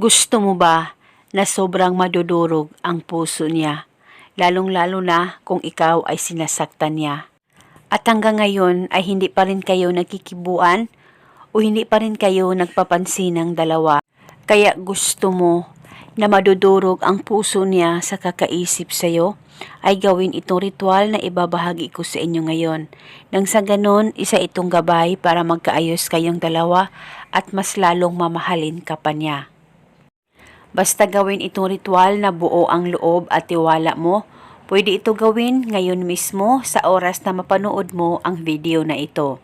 Gusto mo ba na sobrang madudurog ang puso niya, lalong-lalo na kung ikaw ay sinasaktan niya? At hanggang ngayon ay hindi pa rin kayo nagkikibuan o hindi pa rin kayo nagpapansin ng dalawa. Kaya gusto mo na madudurog ang puso niya sa kakaisip sa'yo, ay gawin itong ritual na ibabahagi ko sa inyo ngayon. Nang sa ganon, isa itong gabay para magkaayos kayong dalawa at mas lalong mamahalin ka pa niya. Basta gawin itong ritual na buo ang loob at tiwala mo, pwede ito gawin ngayon mismo sa oras na mapanood mo ang video na ito.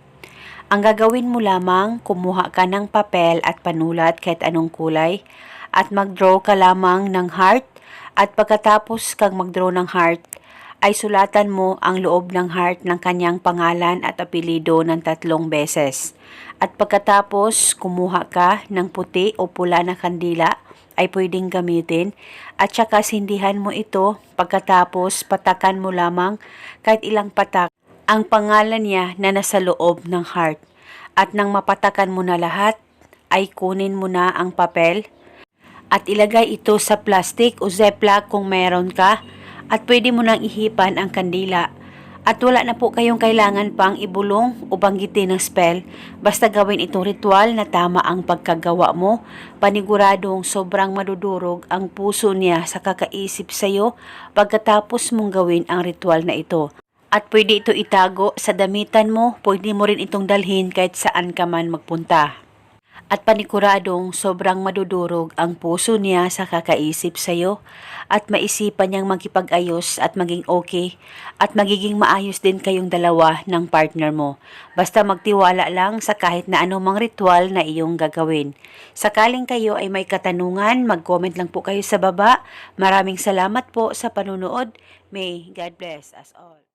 Ang gagawin mo lamang, kumuha ka ng papel at panulat kahit anong kulay at mag-draw ka lamang ng heart at pagkatapos kang mag-draw ng heart, ay sulatan mo ang loob ng heart ng kanyang pangalan at apelido ng tatlong beses. At pagkatapos kumuha ka ng puti o pula na kandila ay pwedeng gamitin at saka sindihan mo ito pagkatapos patakan mo lamang kahit ilang patak ang pangalan niya na nasa loob ng heart. At nang mapatakan mo na lahat, ay kunin mo na ang papel at ilagay ito sa plastic o ziploc kung meron ka at pwede mo nang ihipan ang kandila. At wala na po kayong kailangan pang ibulong o banggitin ng spell. Basta gawin itong ritual na tama ang pagkagawa mo. Paniguradong sobrang madudurog ang puso niya sa kakaisip sa'yo pagkatapos mong gawin ang ritual na ito. At pwede ito itago sa damitan mo, pwede mo rin itong dalhin kahit saan ka man magpunta at panikuradong sobrang madudurog ang puso niya sa kakaisip sa'yo at maisipan niyang magkipag-ayos at maging okay at magiging maayos din kayong dalawa ng partner mo. Basta magtiwala lang sa kahit na anumang ritual na iyong gagawin. Sakaling kayo ay may katanungan, mag-comment lang po kayo sa baba. Maraming salamat po sa panunood. May God bless us all.